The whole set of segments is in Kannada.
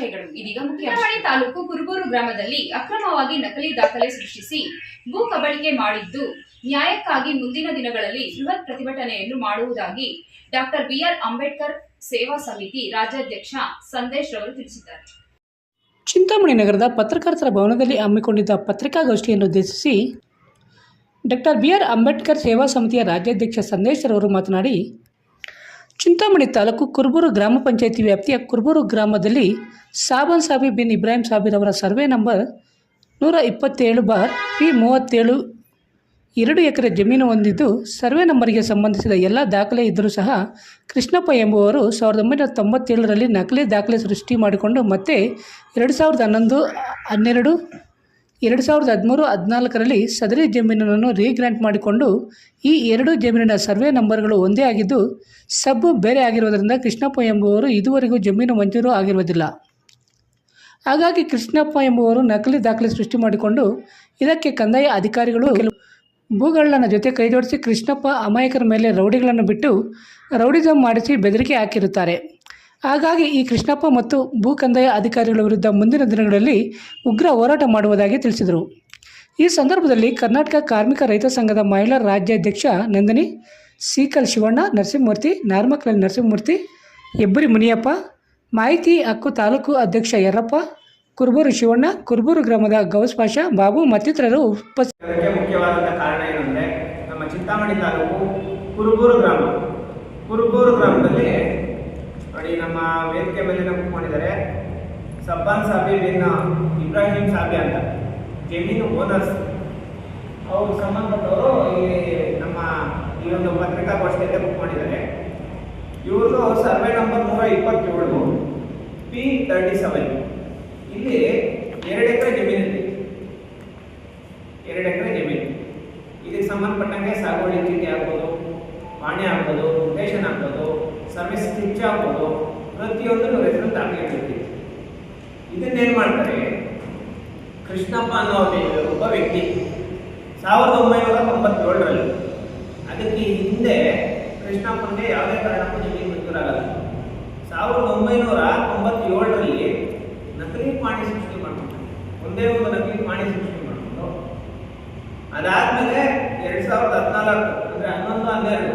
ಶುಭಾಶಯಗಳು ಇದೀಗ ಮುಖ್ಯಮಣಿ ತಾಲೂಕು ಕುರುಬೂರು ಗ್ರಾಮದಲ್ಲಿ ಅಕ್ರಮವಾಗಿ ನಕಲಿ ದಾಖಲೆ ಸೃಷ್ಟಿಸಿ ಭೂ ಕಬಳಿಕೆ ಮಾಡಿದ್ದು. ನ್ಯಾಯಕ್ಕಾಗಿ ಮುಂದಿನ ದಿನಗಳಲ್ಲಿ ಬೃಹತ್ ಪ್ರತಿಭಟನೆಯನ್ನು ಮಾಡುವುದಾಗಿ ಡಾಕ್ಟರ್ ಬಿಆರ್. ಅಂಬೇಡ್ಕರ್ ಸೇವಾ ಸಮಿತಿ ರಾಜ್ಯಾಧ್ಯಕ್ಷ ಸಂದೇಶ್ ರವರು ತಿಳಿಸಿದ್ದಾರೆ. ಚಿಂತಾಮಣಿ ನಗರದ ಪತ್ರಕರ್ತರ ಭವನದಲ್ಲಿ ಹಮ್ಮಿಕೊಂಡಿದ್ದ ಪತ್ರಿಕಾಗೋಷ್ಠಿಯನ್ನು ಉದ್ದೇಶಿಸಿ ಡಾಕ್ಟರ್ ಬಿ ಆರ್ ಅಂಬೇಡ್ಕರ್ ಸೇವಾ ಸಮಿತಿಯ ರಾಜ್ಯಾಧ್ಯಕ್ಷ ಸಂದೇಶ್ ರವರು ಮಾತನಾಡಿ ಚಿಂತಾಮಣಿ ತಾಲೂಕು ಕುರ್ಬೂರು ಗ್ರಾಮ ಪಂಚಾಯಿತಿ ವ್ಯಾಪ್ತಿಯ ಕುರ್ಬೂರು ಗ್ರಾಮದಲ್ಲಿ ಸಾಬನ್ ಸಾಬಿ ಬಿನ್ ಇಬ್ರಾಹಿಂ ಸಾಬಿರ್ ಅವರ ಸರ್ವೆ ನಂಬರ್ ನೂರ ಇಪ್ಪತ್ತೇಳು ಬಾರ್ ಪಿ ಮೂವತ್ತೇಳು ಎರಡು ಎಕರೆ ಜಮೀನು ಹೊಂದಿದ್ದು ಸರ್ವೆ ನಂಬರ್ಗೆ ಸಂಬಂಧಿಸಿದ ಎಲ್ಲ ದಾಖಲೆ ಇದ್ದರೂ ಸಹ ಕೃಷ್ಣಪ್ಪ ಎಂಬುವರು ಸಾವಿರದ ಒಂಬೈನೂರ ತೊಂಬತ್ತೇಳರಲ್ಲಿ ನಕಲಿ ದಾಖಲೆ ಸೃಷ್ಟಿ ಮಾಡಿಕೊಂಡು ಮತ್ತೆ ಎರಡು ಸಾವಿರದ ಹನ್ನೊಂದು, ಹನ್ನೆರಡು ಎರಡು ಸಾವಿರದ ಹದಿಮೂರು ಹದಿನಾಲ್ಕರಲ್ಲಿ ಸದರಿ ಜಮೀನನ್ನು ರೀಗ್ರ್ಯಾಂಟ್ ಮಾಡಿಕೊಂಡು ಈ ಎರಡು ಜಮೀನಿನ ಸರ್ವೆ ನಂಬರ್ಗಳು ಒಂದೇ ಆಗಿದ್ದು ಸಬ್ಬು ಬೇರೆ ಆಗಿರುವುದರಿಂದ ಕೃಷ್ಣಪ್ಪ ಎಂಬುವರು ಇದುವರೆಗೂ ಜಮೀನು ಮಂಜೂರು ಆಗಿರುವುದಿಲ್ಲ. ಹಾಗಾಗಿ ಕೃಷ್ಣಪ್ಪ ಎಂಬುವರು ನಕಲಿ ದಾಖಲೆ ಸೃಷ್ಟಿ ಮಾಡಿಕೊಂಡು ಇದಕ್ಕೆ ಕಂದಾಯ ಅಧಿಕಾರಿಗಳು ಭೂಗಳ್ಳನ ಜೊತೆ ಕೈಜೋಡಿಸಿ ಕೃಷ್ಣಪ್ಪ ಅಮಾಯಕರ ಮೇಲೆ ರೌಡಿಗಳನ್ನು ಬಿಟ್ಟು ರೌಡಿಸಮ್ ಮಾಡಿಸಿ ಬೆದರಿಕೆ ಹಾಕಿರುತ್ತಾರೆ. ಹಾಗಾಗಿ ಈ ಕೃಷ್ಣಪ್ಪ ಮತ್ತು ಭೂ ಕಂದಾಯ ಅಧಿಕಾರಿಗಳ ವಿರುದ್ಧ ಮುಂದಿನ ದಿನಗಳಲ್ಲಿ ಉಗ್ರ ಹೋರಾಟ ಮಾಡುವುದಾಗಿ ತಿಳಿಸಿದರು. ಈ ಸಂದರ್ಭದಲ್ಲಿ ಕರ್ನಾಟಕ ಕಾರ್ಮಿಕ ರೈತ ಸಂಘದ ಮಹಿಳಾ ರಾಜ್ಯಾಧ್ಯಕ್ಷ ನಂದಿನಿ, ಸೀಕಲ್ ಶಿವಣ್ಣ, ನರಸಿಂಹಮೂರ್ತಿ, ನಾರ್ಮಕಲ್ ನರಸಿಂಹಮೂರ್ತಿ, ಹೆಬ್ಬರಿ ಮುನಿಯಪ್ಪ, ಮಾಹಿತಿ ಹಕ್ಕು ತಾಲೂಕು ಅಧ್ಯಕ್ಷ ಯರ್ರಪ್ಪ ಕುರುಬೂರು ಶಿವಣ್ಣ, ಕುರುಬೂರು ಗ್ರಾಮದ ಗೌಸ್ ಪಾಷಾ, ಬಾಬು ಮತ್ತಿತರರು ಉಪಸ್ಥಿತರಿಗೆ ಮುಖ್ಯವಾದಂತಹ ಕಾರಣ ಏನಂದ್ರೆ ನಮ್ಮ ಚಿಂತಾಮಣಿ ತಾಲೂಕು ಕುರುಬೂರು ಗ್ರಾಮ. ಕುರುಬೂರು ಗ್ರಾಮದಲ್ಲಿ ನೋಡಿ ನಮ್ಮ ವೇದಿಕೆ ಮೇಲೆ ಕೂತ್ಕೊಂಡಿದ್ದಾರೆ ಸಬ್ಬಾನ್ ಸಾಬಿ ಬಿನ್ ಇಬ್ರಾಹಿಂ ಸಾಬಿ ಅಂತ. ಜಮೀನು ಓನರ್ಸ್ ಅವರು ಸಂಬಂಧಪಟ್ಟವರು ಈ ನಮ್ಮ ಈ ಒಂದು ಪತ್ರಿಕಾಗೋಷ್ಠಿಯಲ್ಲಿ ಕೂತ್ಕೊಂಡಿದ್ದಾರೆ ಇವ್ರದ್ದು ಸರ್ವೆ ನಂಬರ್ ನೂರ ಇಪ್ಪತ್ತೇಳು ಪಿ ತರ್ಟಿ ಸೆವೆನ್ ಇಲ್ಲಿ ಎರಡು ಎಕರೆ ಜಮೀನಿದೆ ಎರಡು ಎಕರೆ ಜಮೀನು. ಇದಕ್ಕೆ ಸಂಬಂಧಪಟ್ಟಂಗೆ ಸಾಗುವಳಿ ಚೀಟಿ ಆಗ್ಬೋದು, ಪಾಣಿ ಆಗ್ಬೋದು, ರೇಷನ್ ಆಗ್ಬೋದು. ಸರ್ವಿಸ್ ಸ್ಕಿಚ್ ಆಗ್ಬೋದು ಪ್ರತಿಯೊಂದನ್ನು ರೆಫರೆನ್ಸ್ ಇರ್ತೀವಿ ಇದನ್ನೇನು ಮಾಡ್ತಾರೆ? ಕೃಷ್ಣಪ್ಪ ಅನ್ನೋ ಒಬ್ಬ ವ್ಯಕ್ತಿ. ಸಾವಿರದ ಒಂಬೈನೂರ ತೊಂಬತ್ತೇಳರಲ್ಲಿ. ಅದಕ್ಕೆ ಹಿಂದೆ ಕೃಷ್ಣಪ್ಪನಿಗೆ ಯಾವುದೇ ಕಾರಣಕ್ಕೂ ಜಮೀನು ಮಂಜೂರಾಗಲ್ಲ ಸಾವಿರದ ಒಂಬೈನೂರ ತೊಂಬತ್ತೇಳರಲ್ಲಿ ನಕಲಿ ಪಾಣಿ ಸೃಷ್ಟಿ ಮಾಡ್ಕೊಂಡು ಒಂದೇ ಒಂದು ನಕಲಿ ಪಾಣಿ ಸೃಷ್ಟಿ ಮಾಡ್ಕೊಂಡು ಅದಾದಮೇಲೆ ಎರಡು ಸಾವಿರದ ಹದಿನಾಲ್ಕು, ಅಂದರೆ ಹನ್ನೊಂದು, ಹನ್ನೆರಡು,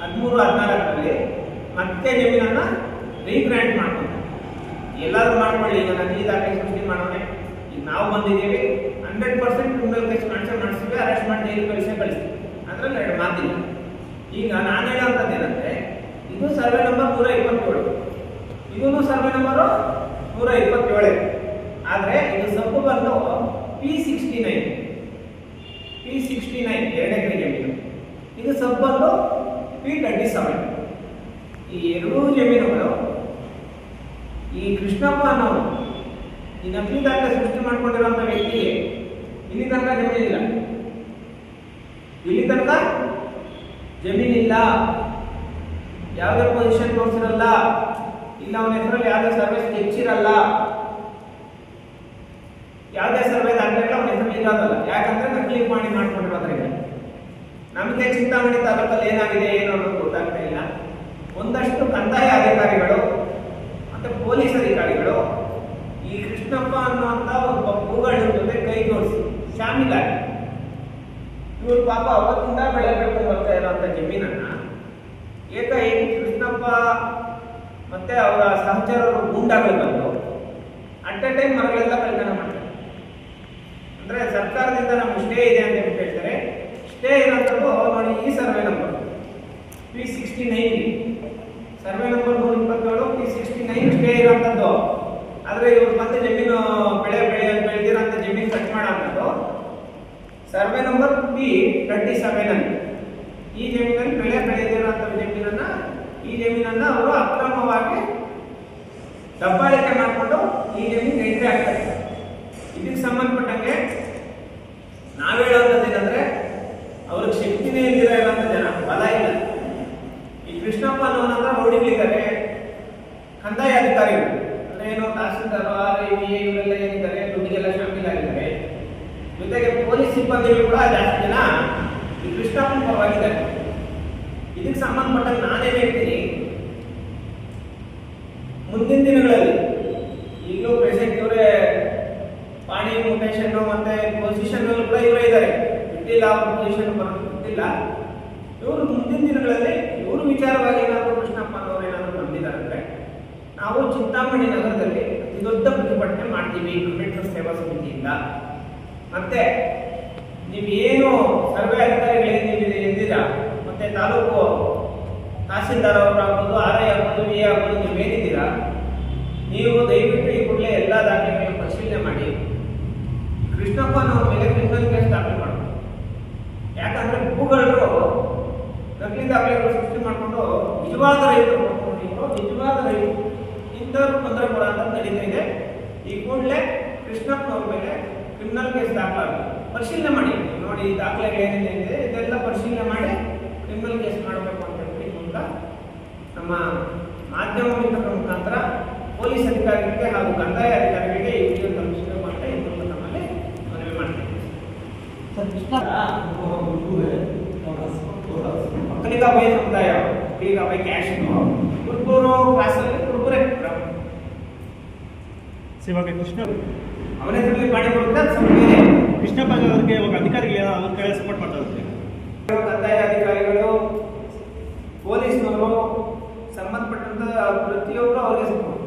ಹದಿಮೂರು, ಹದಿನಾಲ್ಕರಲ್ಲಿ ಮತ್ತೆ ಜಮೀನನ್ನ ರೀಬ್ರ್ಯಾಂಡ್ ಮಾಡ್ಕೊಂಡು ಎಲ್ಲರೂ ಮಾಡ್ಕೊಳ್ಳಿ, ಈಗ ನಕಲಿ ದಾಖಲೆ ಸೃಷ್ಟಿ ಮಾಡೋಣ ಈಗ ನಾವು ಬಂದಿದ್ದೀವಿ hundred percent criminal case cancel ಮಾಡಿಸ್ತೀವಿ ಅರೆಸ್ಟ್ ಮಾಡಿ ಜೈಲು ಕಳಿಸೇ ಕಳಿಸ್ತೀವಿ. ಅದ್ರಲ್ಲಿ ಎರಡು ಮಾತಿಲ್ಲ. ಈಗ ನಾನು ಹೇಳೋಂಥದ್ದು ಏನಂದ್ರೆ, ಇದು ಸರ್ವೆ ನಂಬರ್ ನೂರ ಇಪ್ಪತ್ತೇಳು. ಇದೂ ಸರ್ವೆ ನಂಬರು ನೂರ ಇಪ್ಪತ್ತೇಳು. ಆದರೆ ಇದು ಸಬ್ಬು ಬಂದು P sixty nine P sixty nine ಎರಡು ಎಕರೆ ಜಮೀನು ಇದು ಸಬ್ ಬಂದು ಪಿ ಟ್ವೆಂಟಿ ಸೆವೆನ್ ಈ ಎರಡೂ ಜಮೀನುಗಳು ಈ ಕೃಷ್ಣಪ್ಪ ಅನ್ನೋರು, ಈ ನಕಲಿ ದಾಖಲೆ ಸೃಷ್ಟಿ ಮಾಡ್ಕೊಂಡಿರುವಂಥ ವ್ಯಕ್ತಿಗೆ ಇಲ್ಲಿ ತನಕ ಜಮೀನಿಲ್ಲ. ಇಲ್ಲಿ ತನಕ ಜಮೀನಿಲ್ಲ. ಯಾವುದೇ ಪೊಸಿಷನ್ ತೋರಿಸಿರಲ್ಲ. ಇಲ್ಲ ಅವನ ಹೆಸರಲ್ಲಿ ಯಾವುದೇ ಸರ್ವಿಸ್ ಹೆಚ್ಚಿರಲ್ಲ ಯಾವುದೇ ಸರ್ವೆ ದಾಖಲೆಗಳು ಅವನ ಹೆಸರು ಇರೋದಲ್ಲ. ಯಾಕಂದ್ರೆ ನಕಲಿ ಮಾಡಿ ಮಾಡ್ಕೊಂಡಿರೋದ್ರಿಂದ. ನಮಗೆ ಚಿಂತಾಮಣಿ ತಾಲೂಕಲ್ಲಿ ಏನಾಗಿದೆ ಏನು ಅನ್ನೋದು ಗೊತ್ತಾಗ್ತಾ ಇಲ್ಲ. ಒಂದಷ್ಟು ಕಂದಾಯ ಅಧಿಕಾರಿಗಳು ಮತ್ತೆ ಪೊಲೀಸ್ ಅಧಿಕಾರಿಗಳು ಈ ಕೃಷ್ಣಪ್ಪ ಅನ್ನುವಂಥ ಒಬ್ಬ ಭೂಗಳ ಜೊತೆ ಕೈ ಜೋಡಿಸಿ ಶಾಮೀಲಾಗಿ ಇವರು ಪಾಪ ಅವತ್ತಿಂದ ಬೆಳೆ ಬೆಳ್ಕೊಂಡು ಬರ್ತಾ ಇರುವಂತ ಜಮೀನನ್ನ ಏಕಾಏಕಿ ಕೃಷ್ಣಪ್ಪ ಮತ್ತೆ ಅವರ ಸಹಚರರು ಗುಂಡಾಗಿ ಬಂದು ಅಟ್ ಎ ಟೈಮ್ ಮರಗಳೆಲ್ಲ ಕಳ್ತನ ಮಾಡ್ತಾರೆ. ಅಂದ್ರೆ ಸರ್ಕಾರದಿಂದ ನಮ್ಗೆ ಸ್ಟೇ ಇದೆ ಅಂತ ಹೇಳ್ತಾರೆ. ಸ್ಟೇ ಇರೋಂಥದ್ದು ನೋಡಿ ಈ survey number three sixty nine survey number ನೂರ ಇಪ್ಪತ್ತೇಳು ಪಿ ಸಿಕ್ಸ್ಟಿ ನೈನ್ ಸ್ಟೇ ಇರೋಂಥದ್ದು ಆದರೆ ಇವ್ರು ಮತ್ತೆ ಜಮೀನು ಬೆಳೆ ಬೆಳೆ ಬೆಳೆದಿರೋಂಥ ಜಮೀನು cut ಮಾಡೋಂಥದ್ದು survey number B twenty seven ಅಲ್ಲಿ. ಈ ಜಮೀನಲ್ಲಿ ಬೆಳೆ ಬೆಳೆದಿರುವಂಥ ಜಮೀನನ್ನ, ಈ ಜಮೀನನ್ನ ಅವರು ಅಕ್ರಮವಾಗಿ ದಬ್ಬಾಳಿಕೆ ಮಾಡಿಕೊಂಡು ಈ ಜಮೀನು ಎಂಟ್ರಿ ಆಗ್ತಾರೆ ಇದಕ್ಕೆ ಸಂಬಂಧಪಟ್ಟಂಗೆ ನಾವ್ ಹೇಳೋಂಥದ್ದು ಏನಂದ್ರೆ ಅವ್ರಿಗೆ ಶಕ್ತಿನೇ ಇಲ್ದಿರೋ ಇರುವಂಥ ಜನ ಬಲ ಇಲ್ಲ ಈ ಅನ್ನೋನ ಹತ್ರ ಹೊಡಿಲಿದ್ದಾರೆ ಕಂದಾಯ ಅಧಿಕಾರಿಗಳು, ಅಂದ್ರೆ ಏನೋ ತಹಸೀಲ್ದಾರ್ ಆರ್ ಐ ಬಿ ಇವರೆಲ್ಲ ಏನಿದ್ದಾರೆ, ದುಡ್ಡಿಗೆಲ್ಲ ಶಾಮೀಲಾಗಿದ್ದಾರೆ ಜೊತೆಗೆ ಪೊಲೀಸ್ ಸಿಬ್ಬಂದಿಗಳು ಕೂಡ ಜಾಸ್ತಿ ಜನ ಈ ಕೃಷ್ಣಪ್ಪನ ಪರವಾಗಿದ್ದಾರೆ. ಇದಕ್ಕೆ ಸಂಬಂಧಪಟ್ಟಂಗೆ ನಾನೇನು ಹೇಳ್ತೀನಿ, ಮುಂದಿನ ದಿನಗಳಲ್ಲಿ ಈಗಲೂ ಪ್ರೆಸೆಂಟ್ ಇವರೇ ಪಾಣಿ ಮುಟೇಶನ್ ಮತ್ತೆ ಪೊಸಿಷನ್ ಕೂಡ ಇವರೇ ಇದ್ದಾರೆ ಬಿಟ್ಟಿಲ್ಲ ಅವ್ರ ಪೊಸಿಷನ್ ಬರೋದು ಗೊತ್ತಿಲ್ಲ ಇವರು ಮುಂದಿನ ದಿನಗಳಲ್ಲಿ ಇವರು ವಿಚಾರವಾಗಿ ಏನಾದರೂ ಕೃಷ್ಣಪ್ಪನವರು ಏನಾದರೂ ಬಂದಿದ್ದಾರೆ ಅಂದ್ರೆ ನಾವು ಚಿಂತಾಮಣಿ ನಗರದಲ್ಲಿ ಅತಿ ದೊಡ್ಡ ಪ್ರತಿಭಟನೆ ಮಾಡ್ತೀವಿ ಅಂಬೇಡ್ಕರ್ ಸೇವಾ ಸಮಿತಿಯಿಂದ ಮತ್ತೆ ನೀವೇನು ಸರ್ವೆ ಅಧಿಕಾರಿಗಳಿಗೆ ನೀವು ಎಂದಿರಾ? ಮತ್ತೆ ತಾಲೂಕು ತಹಸೀಲ್ದಾರ್ ಅವರು ಆಗ್ಬೋದು, ಆರ್ ಐ ಆಗ್ಬೋದು, ವಿ ಆಗ್ಬೋದು ನೀವೇನಿದ್ದೀರಾ ನೀವು ದಯವಿಟ್ಟು ಈ ಕೂಡಲೇ ಎಲ್ಲ ದಾಖಲೆಗಳನ್ನು ಪರಿಶೀಲನೆ ಮಾಡಿ. ಕೃಷ್ಣಪ್ಪನ ಮೇಲೆ ಕ್ರಿಮಿನಲ್ ಕೇಸ್ ದಾಖಲೆ ಮಾಡಬೇಕು ಯಾಕಂದ್ರೆ ಭೂಗಳರು ನಕಲಿ ದಾಖಲೆಗಳು ಸೃಷ್ಟಿ ಮಾಡಿಕೊಂಡು ನಿಜವಾದ ರೈತರು ನೋಡ್ಕೊಂಡಿದ್ರು ನಿಜವಾದ ರೈತರು ಇಂಥವ್ರು ತೊಂದರೆ ಕೊಡ ಅಂತ ನಡೀತಾ ಇದೆ. ಈ ಕೂಡಲೇ ಕೃಷ್ಣಪ್ಪನವ್ರ ಮೇಲೆ ಕ್ರಿಮಿನಲ್ ಕೇಸ್ ದಾಖಲಾಗಬೇಕು. ಪರಿಶೀಲನೆ ಮಾಡಿ. ನೋಡಿ ಈ ದಾಖಲೆಗಳು ಏನೇನಿದೆ ಇದೆ ಇದೆಲ್ಲ ಪರಿಶೀಲನೆ ಮಾಡಿ ಕ್ರಿಮಿನಲ್ ಕೇಸ್ ಮಾಡಬೇಕು ಅಂತ ಹೇಳಿ ಮೂಲಕ ನಮ್ಮ ಮಾಧ್ಯಮ ಮಿತ್ರರ ಮುಖಾಂತರ ಪೊಲೀಸ್ ಅಧಿಕಾರಿಗಳಿಗೆ ಹಾಗೂ ಕಂದಾಯ ಅಧಿಕಾರಿಗಳಿಗೆ ಈ ವಿಡಿಯೋ ತಲುಪಿಸಬೇಕು ಅಂತ ಈ ಮೂಲಕ ನಮ್ಮಲ್ಲಿ ಮನವಿ ಮಾಡ್ತೀವಿ ಒಕ್ಕಲಿಗಾಬಾಯಿ ಸಮುದಾಯ ಒಕ್ಕಲಿಗಾಬಾಯಿ ಕ್ಯಾಶ್ ಕುರುಬೂರು ಕ್ಲಾಸಲ್ಲಿ ಕುರುಬೂರೇ ಇವಾಗ ಕೃಷ್ಣ ಅವನ ಹೆಸರಲ್ಲಿ ಗಾಡಿ ಕೊಡುತ್ತೆ ಅದು ಸ್ವಲ್ಪ ಕೃಷ್ಣಪ್ಪ ಅವ್ರಿಗೆ ಇವಾಗ ಅಧಿಕಾರಿಗಳು ಅವ್ರ ಕೈ ಸಪೋರ್ಟ್ ಮಾಡ್ತಾ ಇದ್ದಾರೆ. ಕಂದಾಯ ಅಧಿಕಾರಿಗಳು, ಪೊಲೀಸ್ನವರು, ಸಂಬಂಧಪಟ್ಟಂತ ಪ್ರತಿಯೊಬ್ಬರು ಅವರಿಗೆ support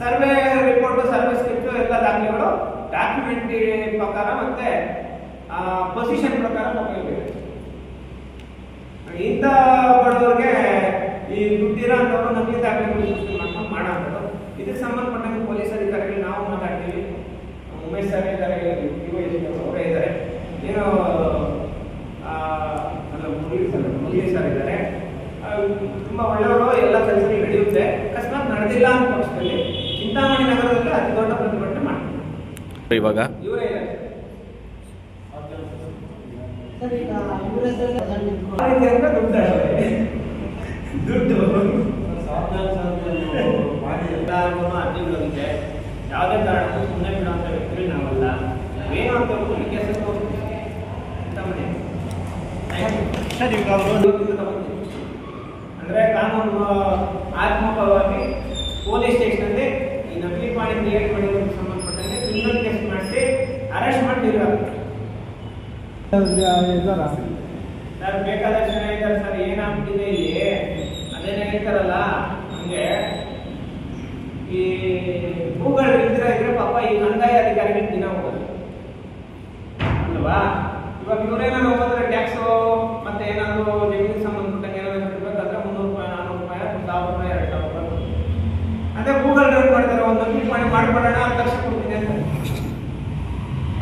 survey report survey script ಎಲ್ಲ ದಾಖಲೆಗಳು ಡಾಕ್ಯುಮೆಂಟ್ ಪ್ರಕಾರ ಮತ್ತೆ ಪೊಸಿಷನ್ ಪ್ರಕಾರ ತಗೊಳ್ಬೇಕು ಇಂಥ ಬಡವರಿಗೆ ಈ ದುಡ್ಡಿರೋ ನಮಗೆ ದಾಖಲೆಗಳು ಮಾಡ್ಕೊಂಡು ಮಾಡೋದು ಇದಕ್ಕೆ ಸಂಬಂಧಪಟ್ಟಂಗೆ ಪೊಲೀಸ್ ಅಧಿಕಾರಿಗಳು ನಾವು ಮಾತಾಡ್ತೀವಿ ಉಮೇಶ್ ಸರ್ ಇದ್ದಾರೆ ಅವರೇ ಇದ್ದಾರೆ. ಏನು ಅಲ್ಲ ಮುರಳಿ ಸರ್ ಮುರಳಿ ಸರ್ ಇದ್ದಾರೆ. ತುಂಬ ಒಳ್ಳೆಯವರು ಎಲ್ಲ ಕೆಲಸಗಳು ನಡೆಯುತ್ತೆ. ಅಕಸ್ಮಾತ್ ನಡೆದಿಲ್ಲ ಅಂತ ಪಕ್ಷದಲ್ಲಿ ಚಿಂತಾಮಣಿ ನಗರದಲ್ಲಿ ಅತಿ ದೊಡ್ಡ ಪ್ರತಿಭಟನೆ ಮಾಡ್ತಾರೆ. ಇವಾಗ? ಇವರೇ ಇದ್ದಾರೆ. ದುಡ್ಡು. ಯಾವುದೇ ಕಾರಣಕ್ಕೂ ಸುಮ್ಮನೆ ವ್ಯಕ್ತಿಗಳು ನಾವಲ್ಲ ಏನು ಅಂತ ಸರ್. ತಗೊಂಡಿದ್ದೀವಿ. ಅಂದ್ರೆ ಕಾನೂನು ಆತ್ಮಕವಾಗಿ ಪೊಲೀಸ್ ಸ್ಟೇಷನಲ್ಲಿ ಈ ನಕಲಿ ಪಾಣಿ ಕ್ರಿಯೇಟ್ ಮಾಡಿರೋದಕ್ಕೆ ಸಂಬಂಧಪಟ್ಟಂತೆ ಕ್ರಿಮಿನಲ್ ಕೇಸ್ ಮಾಡಿಸಿ ಅರೆಸ್ಟ್ ಮಾಡಿದ್ರು ಸರ್ ಬೇಕಾದಷ್ಟು ಜನ ಇದ್ದಾರೆ ಸರ್. ಏನಾಗ್ಬಿಟ್ಟಿದೆ ಇಲ್ಲಿ? ಅದೇನೇ ಹೇಳ್ತಾರಲ್ಲ ಹಂಗೆ ಈ ಭೂಗಳು ಇದ್ರೆ ಪಾಪ ಈ ಕಂದಾಯ ಅಧಿಕಾರಿಗೆ ದಿನ ಹೋಗೋದು. ಅಲ್ವಾ? ಇವಾಗ ಇವರೇನಾದ್ರು ಹೋಗೋದ್ರೆ ಟ್ಯಾಕ್ಸ್ ಮತ್ತೆ ಏನಾದ್ರು ಜಮೀನಿಗೆ ಸಂಬಂಧಪಟ್ಟಂಗೆ ಏನಾದ್ರು ಕಟ್ಟಬೇಕಾದ್ರೆ ಮುನ್ನೂರು ರೂಪಾಯಿ ನಾನ್ನೂರು ರೂಪಾಯಿ ಸಾವಿರ ರೂಪಾಯಿ ಎರಡು ಸಾವಿರ ರೂಪಾಯಿ ಅದೇ ಗೂಗಲ್ ಡ್ರೈವ್ ಮಾಡ್ತಾರೆ? ಒಂದು ಕ್ಲಿಕ್ ಮಾಡಿ ಮಾಡ್ಕೊಳ್ಳೋಣ ಹತ್ತು ಲಕ್ಷ ಕೊಡ್ತೀನಿ ಅಂತ.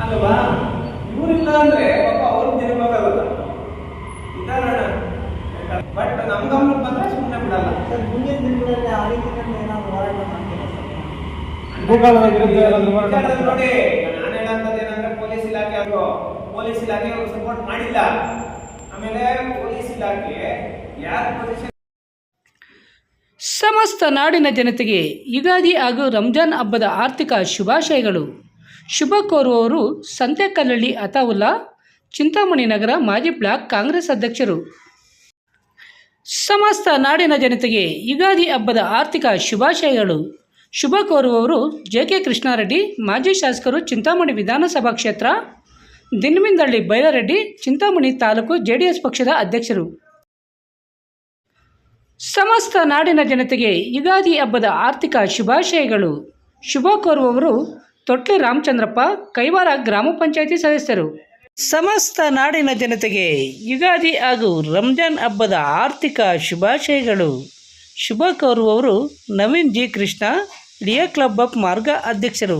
ಅಲ್ವಾ? ಇವರಿಲ್ಲ ಅಂದ್ರೆ ಪಾಪ ಅವ್ರಿಗೆ ತಿನ್ಬೇಕಾಗಲ್ಲ ಇದಾರಣ ಬಟ್ ನಮ್ ಗಮನಕ್ಕೆ ಬಂದ್ರೆ ಸುಮ್ಮನೆ ಬಿಡಲ್ಲ. ಸರ್, ಮುಂದಿನ ದಿನಗಳಲ್ಲಿ ಆ ರೀತಿ ಏನಾದ್ರು ಹೋರಾಟ ಭೂಗೋಳದ ವಿರುದ್ಧ ಏನಾದರೂ ಹೋರಾಟ ನೋಡಿ ನಾನು ಹೇಳಂತದ್ದು ಏನಂದ್ರೆ ಪೊಲೀಸ್ ಇಲಾಖೆ ಅವರು ಪೊಲೀಸ್ ಇಲಾಖೆ ಸಪೋರ್ಟ್ ಮಾಡಿಲ್ಲ. ಆಮೇಲೆ ಪೊಲೀಸ್ ಇಲಾಖೆ ಯಾರ ಪೊಸಿಷನ್ ಸಮಸ್ತ ನಾಡಿನ ಜನತೆಗೆ ಯುಗಾದಿ ಹಾಗೂ ರಂಜಾನ್ ಹಬ್ಬದ ಆರ್ಥಿಕ ಶುಭಾಶಯಗಳು. ಶುಭ ಕೋರುವವರು ಸಂತೆಕಲ್ಲಳ್ಳಿ ಅತಾವುಲ್ಲಾ ಚಿಂತಾಮಣಿ ನಗರ ಮಾಜಿ ಬ್ಲಾಕ್ ಕಾಂಗ್ರೆಸ್ ಅಧ್ಯಕ್ಷರು. ಸಮಸ್ತ ನಾಡಿನ ಜನತೆಗೆ ಯುಗಾದಿ ಹಬ್ಬದ ಆರ್ಥಿಕ ಶುಭಾಶಯಗಳು. ಶುಭ ಕೋರುವವರು ಜೆ ಕೆ ಕೃಷ್ಣಾರೆಡ್ಡಿ, ಮಾಜಿ ಶಾಸಕರು ಚಿಂತಾಮಣಿ ವಿಧಾನಸಭಾ ಕ್ಷೇತ್ರ, Dinamindahalli Bailareddy, Chintamani taluk J D S ಪಕ್ಷದ ಅಧ್ಯಕ್ಷರು. ಸಮಸ್ತ ನಾಡಿನ ಜನತೆಗೆ ಯುಗಾದಿ ಹಬ್ಬದ ಆರ್ಥಿಕ ಶುಭಾಶಯಗಳು. ಶುಭ ಕೋರುವವರು ತೊಟ್ಲಿ ರಾಮಚಂದ್ರಪ್ಪ, ಕೈವಾರ ಗ್ರಾಮ ಪಂಚಾಯಿತಿ ಸದಸ್ಯರು. ಸಮಸ್ತ ನಾಡಿನ ಜನತೆಗೆ ಯುಗಾದಿ ಹಾಗೂ ರಂಜಾನ್ ಹಬ್ಬದ ಆರ್ಥಿಕ ಶುಭಾಶಯಗಳು. ಶುಭ ಅವರು Naveen G Krishna Leo club of ಮಾರ್ಗ ಅಧ್ಯಕ್ಷರು.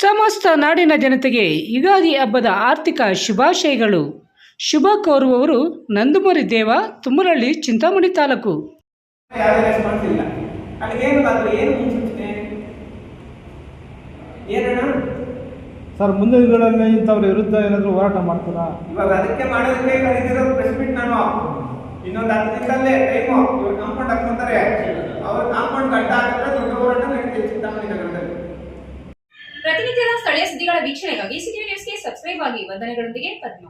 ಸಮಸ್ತ ನಾಡಿನ ಜನತೆಗೆ ಯುಗಾದಿ ಹಬ್ಬದ ಆರ್ಥಿಕ ಶುಭಾಶಯಗಳು. ಶುಭ ಕೋರುವವರು ನಂದುಮರಿ ದೇವ ತುಮರಳ್ಳಿ ಚಿಂತಾಮಣಿ ತಾಲೂಕು. ಸರ್ ಮುಂದೆ ದಿನಗಳಲ್ಲಿ ಇಂಥವ್ರ ವಿರುದ್ಧ ಏನಾದರೂ ಹೋರಾಟ ಮಾಡ್ತೀರಾ? ಇವಾಗ ಅದಕ್ಕೆ ಮಾಡೋದಕ್ಕೆ ಕರೀತಿರೋದು ಪ್ರೆಸ್ ಮೀಟ್ ನಾನು. ಇನ್ನೊಂದು ಹತ್ತು ದಿನದಲ್ಲೇ ಟೈಮು ಇವ್ರು ಕಾಂಪೌಂಡ್ ಹಾಕೊಂತಾರೆ. ಅವ್ರ ಕಾಂಪೌಂಡ್ ಕಟ್ಟ ಹಾಕಿದ್ರೆ ದೊಡ್ಡ ಹೋರಾಟ ನಡೀತೀವಿ ಚಿಂತಾಮಣಿ ನಗರದಲ್ಲಿ ಪ್ರತಿನಿತ್ಯದ ಸ್ಥಳೀಯ ಸುದ್ದಿಗಳ ವೀಕ್ಷಣೆಗಾಗಿ ಸಿಟಿ ನ್ಯೂಸ್ಗೆ ಸಬ್ಸ್ಕ್ರೈಬ್ ಆಗಿ. ವಂದನೆಗಳೊಂದಿಗೆ ಪದ್ಮ.